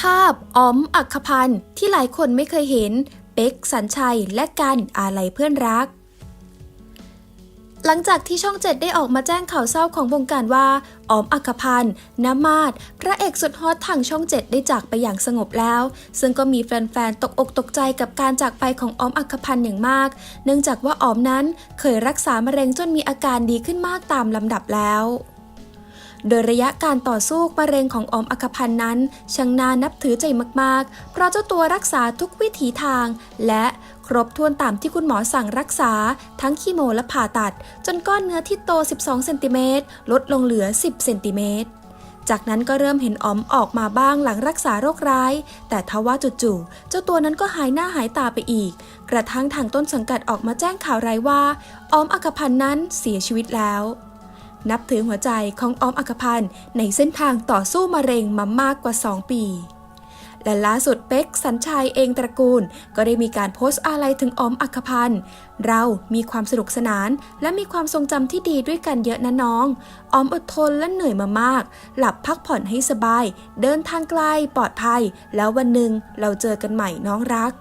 กับอ๋อมอักพันธ์ที่หลายคนไม่เคยเห็น เป็กสัญชัยและกันอาลัยเพื่อนรัก หลังจากที่ช่องเจ็ดได้ออกมาแจ้งข่าวเศร้าของวงการว่าอ๋อมอักพันธ์นมาดพระเอกสุดฮอตทางช่องเจ็ดได้จากไปอย่างสงบแล้ว ซึ่งก็มีแฟนๆตกอกตกใจกับการจากไปของอ๋อมอักพันธ์อย่างมาก เนื่องจากว่าอ๋อมนั้นเคยรักษามะเร็งจนมีอาการดีขึ้นมากตามลำดับแล้ว โดยระยะการต่อสู้มะเร็งของออมอักพันธ์นั้นช่างน่านับถือใจมากๆ เพราะเจ้าตัวรักษาทุกวิถีทาง และครบถ้วนตามที่คุณหมอสั่งรักษา ทั้งคีโมและผ่าตัด จนก้อนเนื้อที่โต 12 เซนติเมตรลดลงเหลือ 10 เซนติเมตรจากนั้นก็เริ่มเห็นออมออกมาบ้างหลังรักษาโรคร้าย แต่ทว่าจู่ๆเจ้าตัวนั้นก็หายหน้าหายตาไปอีก กระทั่งทางต้นสังกัดออกมาแจ้งข่าวร้ายว่า ออมอักพันธ์นั้นเสียชีวิตแล้ว นับถือหัวใจของออมอักพันธ์ในเส้นทางต่อสู้มะเร็งมามากกว่า 2 ปี และล่าสุดเป็กสัญชัยเองตระกูล ก็ได้มีการโพสต์อะไรถึงออมอักพันธ์เรามีความสนุกสนาน และมีความทรงจำที่ดีด้วยกันเยอะนะน้อง ออมอดทนและเหนื่อยมามาก หลับพักผ่อนให้สบาย เดินทางไกลปลอดภัย แล้ววันหนึ่งเราเจอกันใหม่น้องรัก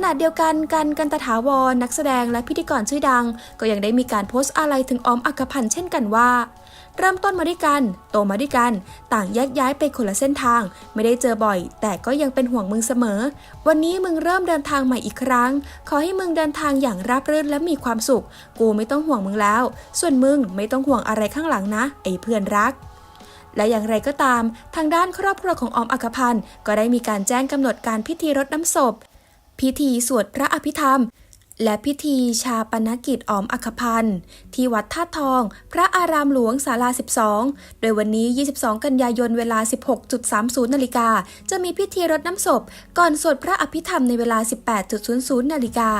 ขณะเดียวกันกันกันตถาวรนักแสดงและพิธีกรชื่อดัง ก็ยังได้มีการโพสต์อะไรถึงออมอักขพันธ์เช่นกันว่า เริ่มต้นมาด้วยกัน โตมาด้วยกัน ต่างแยกย้ายไปคนละเส้นทาง ไม่ได้เจอบ่อย แต่ก็ยังเป็นห่วงมึงเสมอ วันนี้มึงเริ่มเดินทางใหม่อีกครั้ง ขอให้มึงเดินทางอย่างราบรื่นและมีความสุข กูไม่ต้องห่วงมึงแล้ว ส่วนมึงไม่ต้องห่วงอะไรข้างหลังนะ ไอ้เพื่อนรักและอย่างไรก็ตาม ทางด้านครอบครัวของออมอักขพันธ์ก็ได้มีการแจ้งกำหนดการพิธีรดน้ำศพ พิธีสวดพระอภิธรรม และพิธีชาปนกิจออมอัคคพันธ์ที่วัดท่าตุทอง พระอารามหลวงศาลา 12 โดยวันนี้ 22 กันยายนเวลา 16.30 นาฬิกา จะมีพิธีรดน้ำศพ ก่อนสวดพระอภิธรรมในเวลา 18.00 นาฬิกา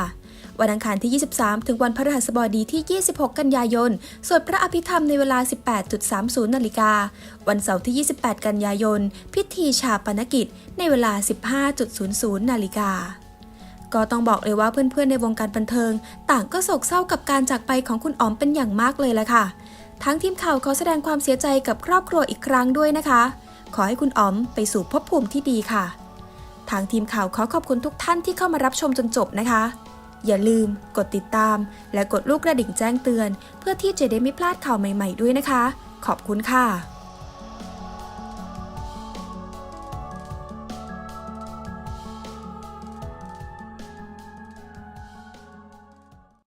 วันอังคารที่ 23 ถึงวันพฤหัสบดีที่ 26 กันยายน สวดพระอภิธรรมในเวลา 18.30 นาฬิกา วันเสาร์ที่ 28 กันยายน พิธีชาปนกิจในเวลา 15.00 นาฬิกา ก็ต้องบอกเลยว่าเพื่อนๆในวงการบันเทิง ต่างก็โศกเศร้ากับการจากไปของคุณอ๋อมเป็นอย่างมากเลยแหละค่ะ ทั้งทีมข่าวขอแสดงความเสียใจกับครอบครัวอีกครั้งด้วยนะคะ ขอให้คุณอ๋อมไปสู่ภพภูมิที่ดีค่ะ ทางทีมข่าวขอขอบคุณทุกท่านที่เข้ามารับชมจนจบนะคะ อย่าลืม กดติดตาม และกดลูกกระดิ่งแจ้งเตือน เพื่อที่จะได้ไม่พลาดข่าวใหม่ ๆ ด้วยนะคะ ขอบคุณค่ะ